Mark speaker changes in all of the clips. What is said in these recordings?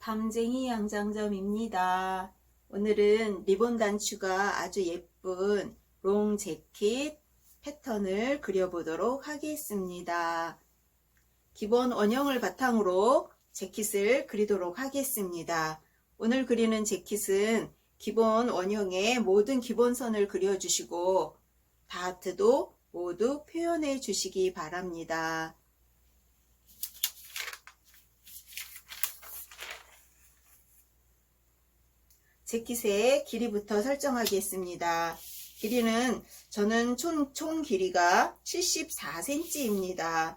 Speaker 1: 담쟁이 양장점입니다. 오늘은 리본 단추가 아주 예쁜 롱 재킷 패턴을 그려보도록 하겠습니다. 기본 원형을 바탕으로 재킷을 그리도록 하겠습니다. 오늘 그리는 재킷은 기본 원형의 모든 기본선을 그려주시고 다트도 모두 표현해 주시기 바랍니다. 재킷의 길이부터 설정하겠습니다. 길이는 저는 총, 총 길이가 74cm입니다.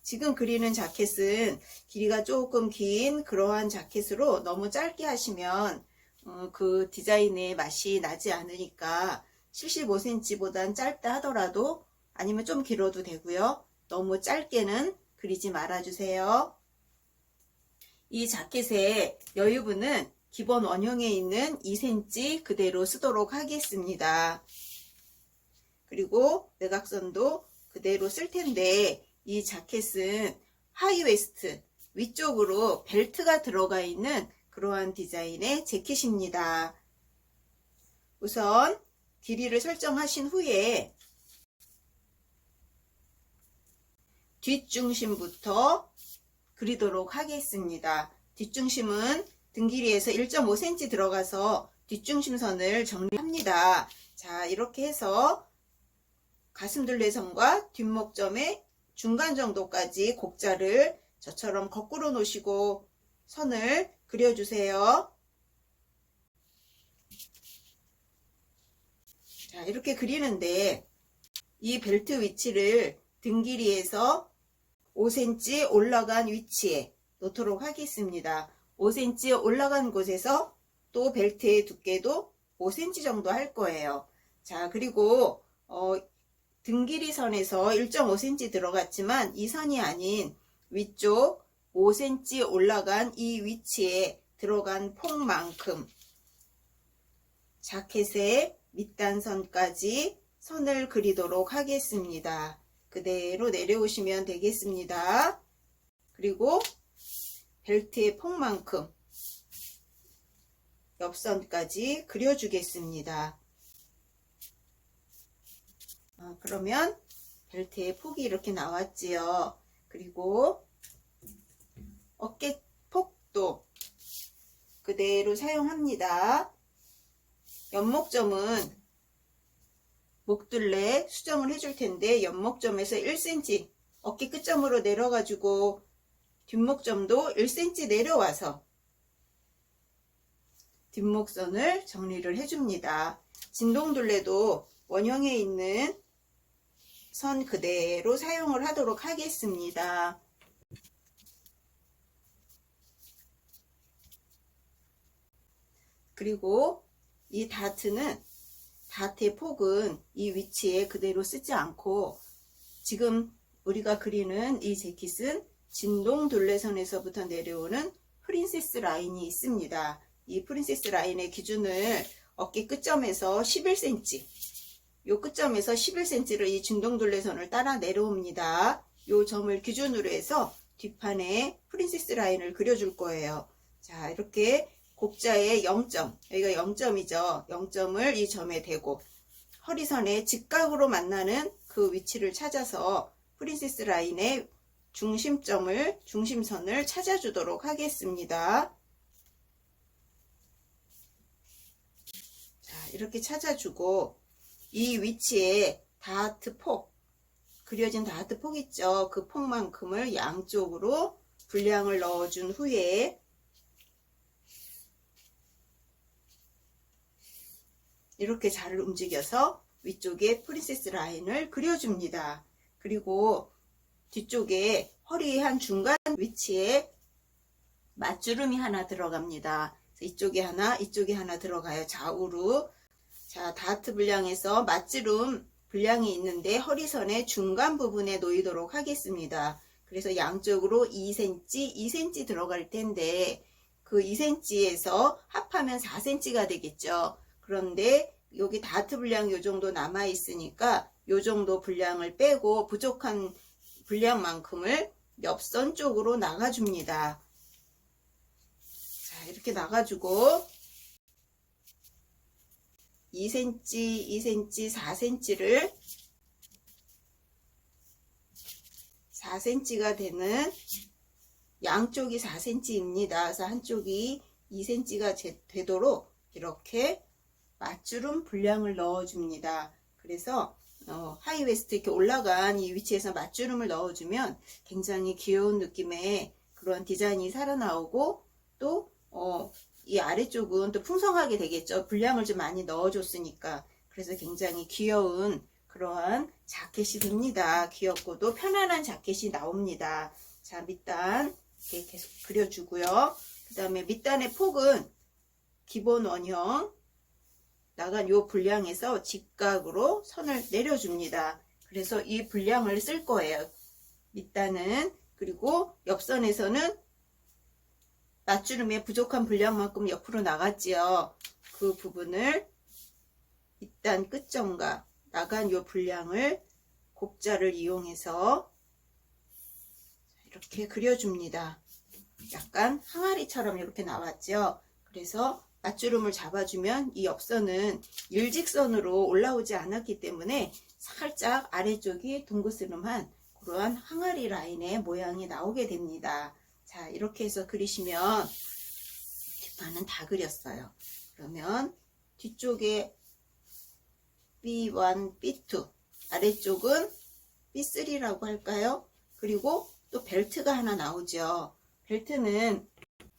Speaker 1: 지금 그리는 자켓은 길이가 조금 긴 그러한 자켓으로 너무 짧게 하시면 어, 그 디자인의 맛이 나지 않으니까 75cm보단 짧다 하더라도 아니면 좀 길어도 되고요. 너무 짧게는 그리지 말아주세요. 이 자켓의 여유분은 기본 원형에 있는 2cm 그대로 쓰도록 하겠습니다. 그리고 내각선도 그대로 쓸 텐데 이 자켓은 하이웨스트 위쪽으로 벨트가 들어가 있는 그러한 디자인의 재킷입니다. 우선 길이를 설정하신 후에 뒷중심부터 그리도록 하겠습니다. 뒷중심은 등 길이에서 1.5cm 들어가서 뒷중심선을 정리합니다. 자, 이렇게 해서 가슴둘레선과 뒷목점의 중간 정도까지 곡자를 저처럼 거꾸로 놓으시고 선을 그려주세요. 자, 이렇게 그리는데 이 벨트 위치를 등 길이에서 5cm 올라간 위치에 놓도록 하겠습니다. 5cm 올라간 곳에서 또 벨트의 두께도 5cm 정도 할 거예요. 자, 그리고 어, 등 길이 선에서 1.5cm 들어갔지만 이 선이 아닌 위쪽 5cm 올라간 이 위치에 들어간 폭만큼 자켓의 밑단선까지 선을 그리도록 하겠습니다. 그대로 내려오시면 되겠습니다. 그리고 벨트의 폭만큼 옆선까지 그려주겠습니다. 어, 그러면 벨트의 폭이 이렇게 나왔지요. 그리고 어깨 폭도 그대로 사용합니다. 연목점은 목둘레 수정을 해줄 텐데 연목점에서 1cm 어깨 끝점으로 내려가지고 뒷목점도 1cm 내려와서 뒷목선을 정리를 해줍니다. 진동둘레도 원형에 있는 선 그대로 사용을 하도록 하겠습니다. 그리고 이 다트는 다트의 폭은 이 위치에 그대로 쓰지 않고 지금 우리가 그리는 이 재킷은 진동 둘레선에서부터 내려오는 프린세스 라인이 있습니다. 이 프린세스 라인의 기준을 어깨 끝점에서 11cm 요 끝점에서 11cm를 이 진동 둘레선을 따라 내려옵니다. 요 점을 기준으로 해서 뒷판에 프린세스 라인을 그려줄 거예요. 자 이렇게 곡자의 0점 여기가 0점이죠. 0점을 이 점에 대고 허리선에 직각으로 만나는 그 위치를 찾아서 프린세스 라인의 중심점을 중심선을 찾아주도록 하겠습니다. 자 이렇게 찾아주고 이 위치에 다트 폭 그려진 다트 폭 있죠. 그 폭만큼을 양쪽으로 분량을 넣어준 후에 이렇게 잘 움직여서 위쪽에 프린세스 라인을 그려줍니다. 그리고 뒤쪽에 허리의 한 중간 위치에 맞주름이 하나 들어갑니다. 이쪽에 하나, 이쪽에 하나 들어가요. 좌우로. 자, 다트 분량에서 맞주름 분량이 있는데 허리선의 중간 부분에 놓이도록 하겠습니다. 그래서 양쪽으로 2cm, 2cm 들어갈 텐데 그 2cm에서 합하면 4cm가 되겠죠. 그런데 여기 다트 분량 요 정도 남아 있으니까 요 정도 분량을 빼고 부족한 분량만큼을 옆선 쪽으로 나가줍니다. 자, 이렇게 나가주고 2cm, 2cm, 4cm를 4cm가 되는 양쪽이 4cm입니다. 그래서 한쪽이 2cm가 되도록 이렇게 맞주름 분량을 넣어줍니다. 그래서 어, 하이웨스트 이렇게 올라간 이 위치에서 맞주름을 넣어주면 굉장히 귀여운 느낌의 그런 디자인이 살아나오고 또 어, 이 아래쪽은 또 풍성하게 되겠죠. 분량을 좀 많이 넣어줬으니까. 그래서 굉장히 귀여운 그러한 자켓이 됩니다. 귀엽고도 편안한 자켓이 나옵니다. 자, 밑단 이렇게 계속 그려주고요. 그 다음에 밑단의 폭은 기본 원형 나간 요 분량에서 직각으로 선을 내려줍니다. 그래서 이 분량을 쓸 거예요. 밑단은 그리고 옆선에서는 맞주름의 부족한 분량만큼 옆으로 나갔지요. 그 부분을 밑단 끝점과 나간 요 분량을 곡자를 이용해서 이렇게 그려줍니다. 약간 항아리처럼 이렇게 나왔죠. 그래서 맞주름을 잡아주면 이 옆선은 일직선으로 올라오지 않았기 때문에 살짝 아래쪽이 둥그스름한 그러한 항아리 라인의 모양이 나오게 됩니다. 자 이렇게 해서 그리시면 뒷판은 다 그렸어요. 그러면 뒤쪽에 B1, B2 아래쪽은 B3라고 할까요? 그리고 또 벨트가 하나 나오죠. 벨트는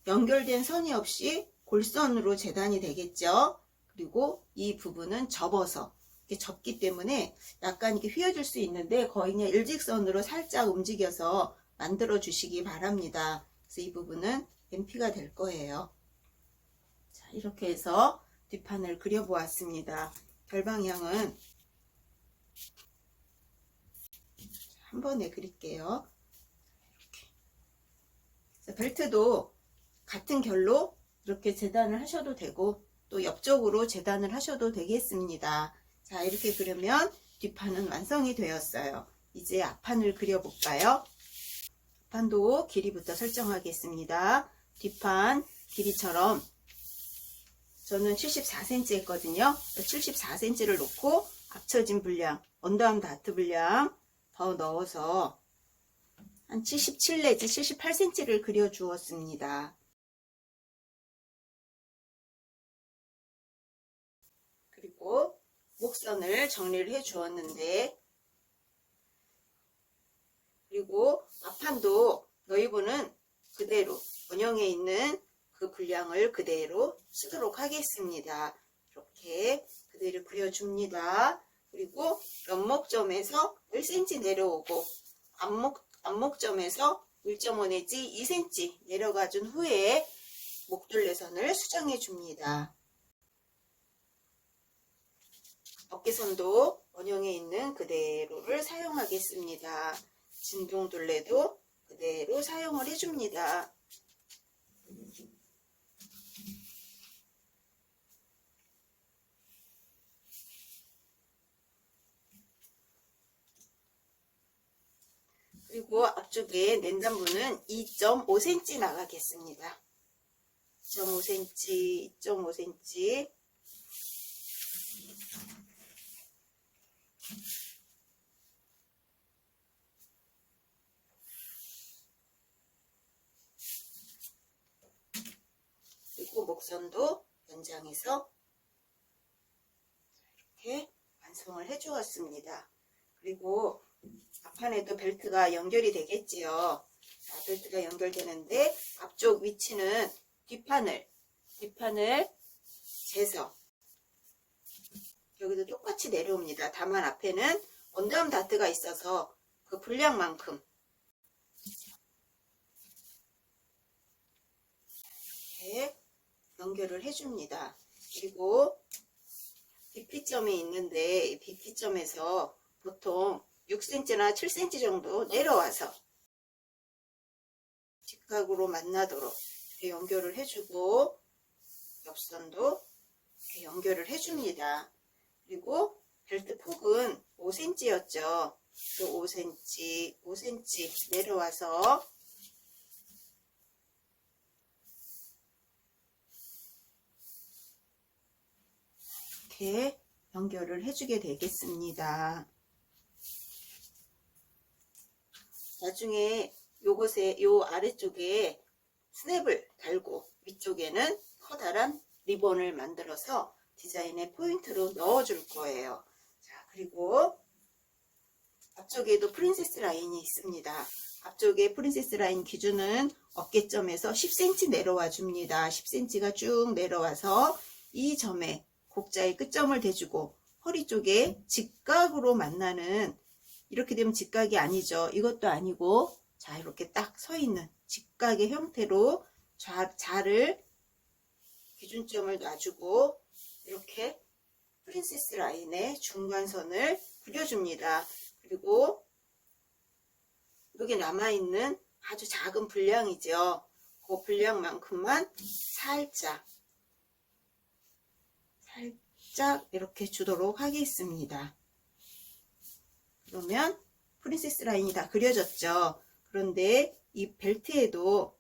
Speaker 1: 연결된 선이 없이 골선으로 재단이 되겠죠. 그리고 이 부분은 접어서 이렇게 접기 때문에 약간 이렇게 휘어질 수 있는데 거의 그냥 일직선으로 살짝 움직여서 만들어 주시기 바랍니다. 그래서 이 부분은 MP가 될 거예요. 자, 이렇게 해서 뒷판을 그려보았습니다. 결방향은 한 번에 그릴게요. 이렇게. 벨트도 같은 결로 이렇게 재단을 하셔도 되고 또 옆쪽으로 재단을 하셔도 되겠습니다. 자 이렇게 그리면 뒷판은 완성이 되었어요. 이제 앞판을 그려볼까요? 앞판도 길이부터 설정하겠습니다. 뒷판 길이처럼 저는 74cm 했거든요. 74cm를 놓고 합쳐진 분량, 언다음 다트 분량 더 넣어서 한 77 내지 78cm를 그려 주었습니다. 그리고 목선을 정리를 해 주었는데 그리고 앞판도 너희분은 그대로 원형에 있는 그 분량을 그대로 쓰도록 하겠습니다. 이렇게 그대로 그려줍니다. 그리고 옆목점에서 1cm 내려오고 앞목, 앞목점에서 1.5 내지 2cm 내려가 준 후에 목둘레선을 수정해 줍니다. 어깨선도 원형에 있는 그대로를 사용하겠습니다. 진동둘레도 그대로 사용을 해줍니다. 그리고 앞쪽에 낸단부는 2.5cm 나가겠습니다. 2.5cm, 2.5cm 목선도 연장해서 이렇게 완성을 해 주었습니다. 그리고 앞판에도 벨트가 연결이 되겠지요. 자, 벨트가 연결되는데 앞쪽 위치는 뒷판을 뒷판을 재서 여기도 똑같이 내려옵니다. 다만 앞에는 원다음 다트가 있어서 그 분량만큼 이렇게 연결을 해줍니다. 그리고 BP점이 있는데 이 BP점에서 보통 6cm나 7cm 정도 내려와서 직각으로 만나도록 이렇게 연결을 해주고 옆선도 이렇게 연결을 해줍니다. 그리고 벨트 폭은 5cm였죠. 또 5cm, 5cm 내려와서 이렇게 연결을 해주게 되겠습니다. 나중에 요것에 요 아래쪽에 스냅을 달고 위쪽에는 커다란 리본을 만들어서 디자인의 포인트로 넣어줄 거예요. 자, 그리고 앞쪽에도 프린세스 라인이 있습니다. 앞쪽에 프린세스 라인 기준은 어깨점에서 10cm 내려와 줍니다. 10cm가 쭉 내려와서 이 점에 곡자의 끝점을 대주고 허리 쪽에 직각으로 만나는 이렇게 되면 직각이 아니죠. 이것도 아니고 자 이렇게 딱 서 있는 직각의 형태로 좌, 자를 기준점을 놔주고 이렇게 프린세스 라인의 중간선을 그려줍니다. 그리고 여기 남아있는 아주 작은 분량이죠. 그 분량만큼만 살짝 살짝 이렇게 주도록 하겠습니다. 그러면 프린세스 라인이 다 그려졌죠. 그런데 이 벨트에도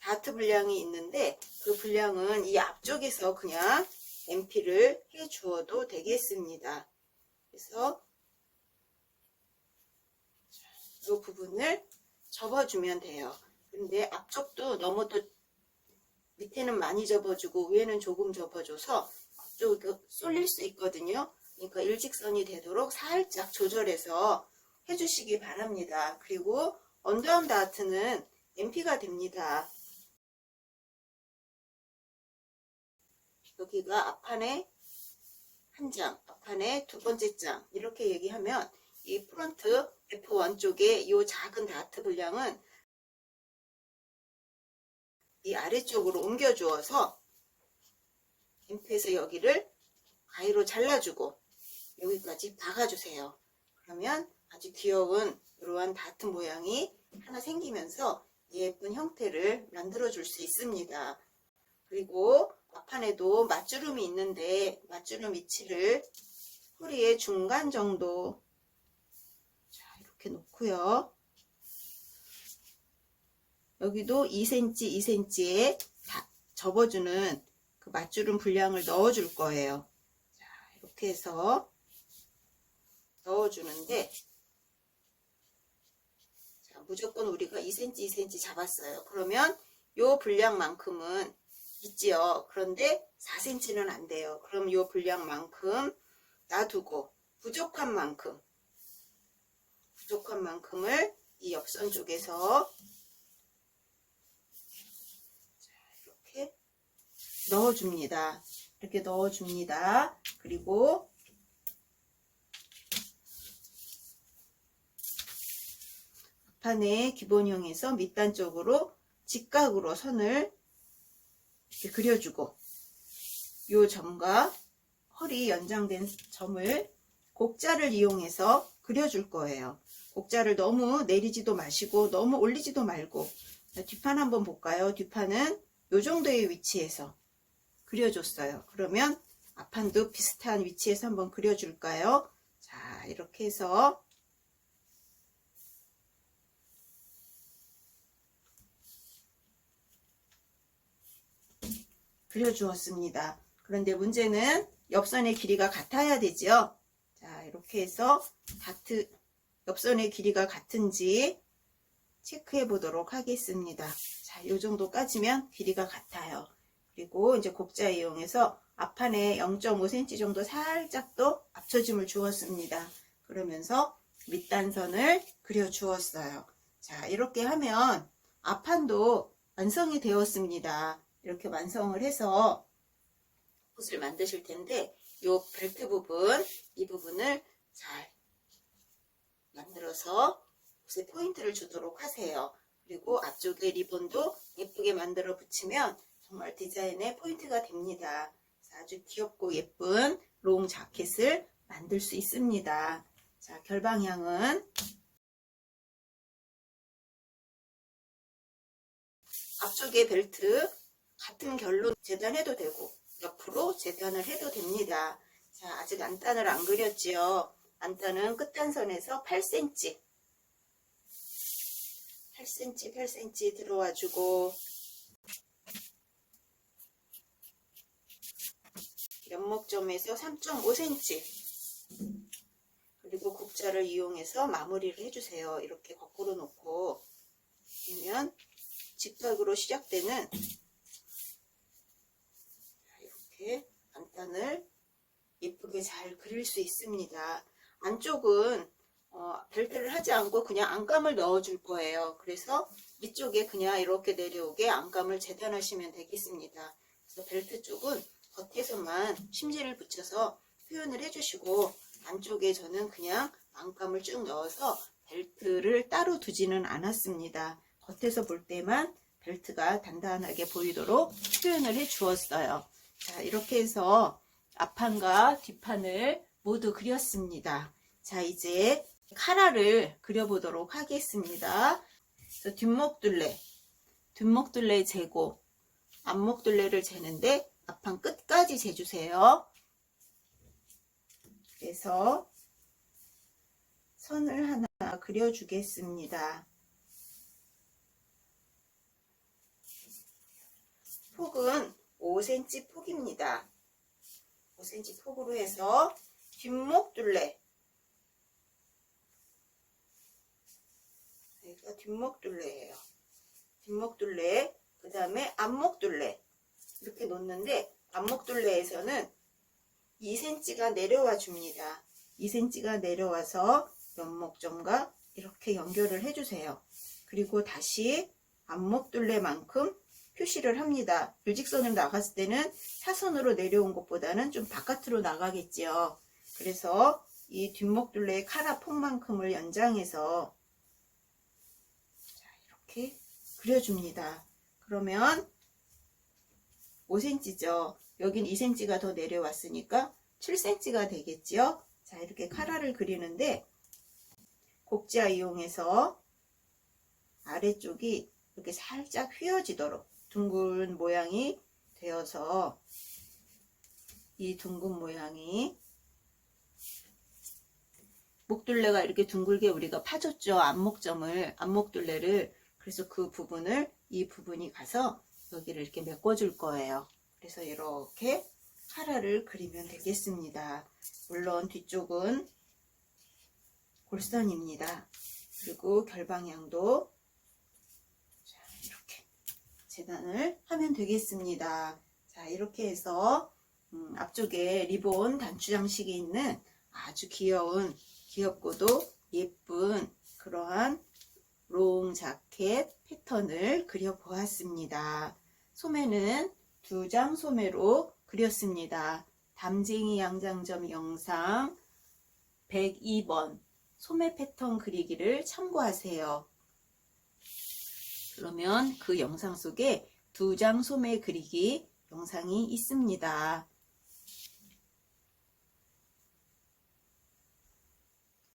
Speaker 1: 다트 분량이 있는데 그 분량은 이 앞쪽에서 그냥 MP를 해 주어도 되겠습니다. 그래서 이 부분을 접어주면 돼요. 근데 앞쪽도 너무 또 밑에는 많이 접어주고 위에는 조금 접어줘서 앞쪽이 쏠릴 수 있거든요. 그러니까 일직선이 되도록 살짝 조절해서 해주시기 바랍니다. 그리고 언더암 다트는 MP가 됩니다. 여기가 앞판에 한 장, 앞판에 두 번째 장 이렇게 얘기하면 이 프론트 F1 쪽에 이 작은 다트 분량은 이 아래쪽으로 옮겨 주어서 MP에서 여기를 가위로 잘라주고 여기까지 박아주세요. 그러면 아주 귀여운 이러한 다트 모양이 하나 생기면서 예쁜 형태를 만들어 줄 수 있습니다. 그리고 앞판에도 맞주름이 있는데 맞주름 위치를 허리의 중간 정도 자 이렇게 놓고요. 여기도 2cm, 2cm에 다 접어주는 그 맞주름 분량을 넣어줄 거예요. 자 이렇게 해서 넣어주는데 자, 무조건 우리가 2cm, 2cm 잡았어요. 그러면 요 분량만큼은 있지요. 그런데 4cm는 안 돼요. 그럼 요 분량만큼 놔두고 부족한 만큼 부족한 만큼을 이 옆선 쪽에서 자, 이렇게 넣어줍니다. 이렇게 넣어줍니다. 그리고 앞판의 기본형에서 밑단 쪽으로 직각으로 선을 이렇게 그려주고 요 점과 허리 연장된 점을 곡자를 이용해서 그려줄 거예요. 곡자를 너무 내리지도 마시고 너무 올리지도 말고 자, 뒷판 한번 볼까요? 뒷판은 요 정도의 위치에서 그려줬어요. 그러면 앞판도 비슷한 위치에서 한번 그려줄까요? 자 이렇게 해서 그려주었습니다. 그런데 문제는 옆선의 길이가 같아야 되죠. 자, 이렇게 해서 다트 옆선의 길이가 같은지 체크해 보도록 하겠습니다. 자, 이 정도까지면 길이가 같아요. 그리고 이제 곡자 이용해서 앞판에 0.5cm 정도 살짝 더 앞쳐짐을 주었습니다. 그러면서 밑단선을 그려 주었어요. 자, 이렇게 하면 앞판도 완성이 되었습니다. 이렇게 완성을 해서 옷을 만드실 텐데 이 벨트 부분 이 부분을 잘 만들어서 옷에 포인트를 주도록 하세요. 그리고 앞쪽에 리본도 예쁘게 만들어 붙이면 정말 디자인의 포인트가 됩니다. 아주 귀엽고 예쁜 롱 자켓을 만들 수 있습니다. 자, 결방향은 앞쪽에 벨트 같은 결로 재단해도 되고 옆으로 재단을 해도 됩니다. 자, 아직 안단을 안 그렸지요. 안단은 끝단선에서 8cm 8cm 8cm 들어와 주고 연목점에서 3.5cm 그리고 국자를 이용해서 마무리를 해주세요. 이렇게 거꾸로 놓고 그러면 직각으로 시작되는 이렇게 안단을 예쁘게 잘 그릴 수 있습니다. 안쪽은 어, 벨트를 하지 않고 그냥 안감을 넣어줄 거예요. 그래서 이쪽에 그냥 이렇게 내려오게 안감을 재단하시면 되겠습니다. 그래서 벨트 쪽은 겉에서만 심지를 붙여서 표현을 해주시고 안쪽에 저는 그냥 안감을 쭉 넣어서 벨트를 따로 두지는 않았습니다. 겉에서 볼 때만 벨트가 단단하게 보이도록 표현을 해 주었어요. 자, 이렇게 해서 앞판과 뒷판을 모두 그렸습니다. 자, 이제 카라를 그려보도록 하겠습니다. 뒷목둘레, 뒷목둘레 재고, 앞목둘레를 재는데 앞판 끝까지 재주세요. 그래서 선을 하나 그려주겠습니다. 폭은 5cm 폭입니다. 5cm 폭으로 해서 뒷목둘레 여기가 뒷목둘레예요. 뒷목둘레 그 다음에 앞목둘레 이렇게 놓는데 앞목둘레에서는 2cm가 내려와 줍니다. 2cm가 내려와서 연목점과 이렇게 연결을 해주세요. 그리고 다시 앞목둘레만큼 표시를 합니다. 일직선으로 나갔을 때는 사선으로 내려온 것보다는 좀 바깥으로 나가겠지요. 그래서 이 뒷목둘레의 카라 폭만큼을 연장해서 자, 이렇게 그려줍니다. 그러면 5cm죠. 여긴 2cm가 더 내려왔으니까 7cm가 되겠지요. 자, 이렇게 카라를 그리는데 곡자 이용해서 아래쪽이 이렇게 살짝 휘어지도록 둥근 모양이 되어서 이 둥근 모양이 목둘레가 이렇게 둥글게 우리가 파줬죠. 앞목점을, 앞목둘레를. 그래서 그 부분을 이 부분이 가서 여기를 이렇게 메꿔줄 거예요. 그래서 이렇게 카라를 그리면 되겠습니다. 물론 뒤쪽은 골선입니다. 그리고 결방향도 자, 이렇게 재단을 하면 되겠습니다. 자, 이렇게 해서 음, 앞쪽에 리본 단추 장식이 있는 아주 귀여운 귀엽고도 예쁜 그러한 롱 자켓 패턴을 그려 보았습니다. 소매는 두 장 소매로 그렸습니다. 담쟁이 양장점 영상 102번 소매 패턴 그리기를 참고하세요. 그러면 그 영상 속에 두 장 소매 그리기 영상이 있습니다.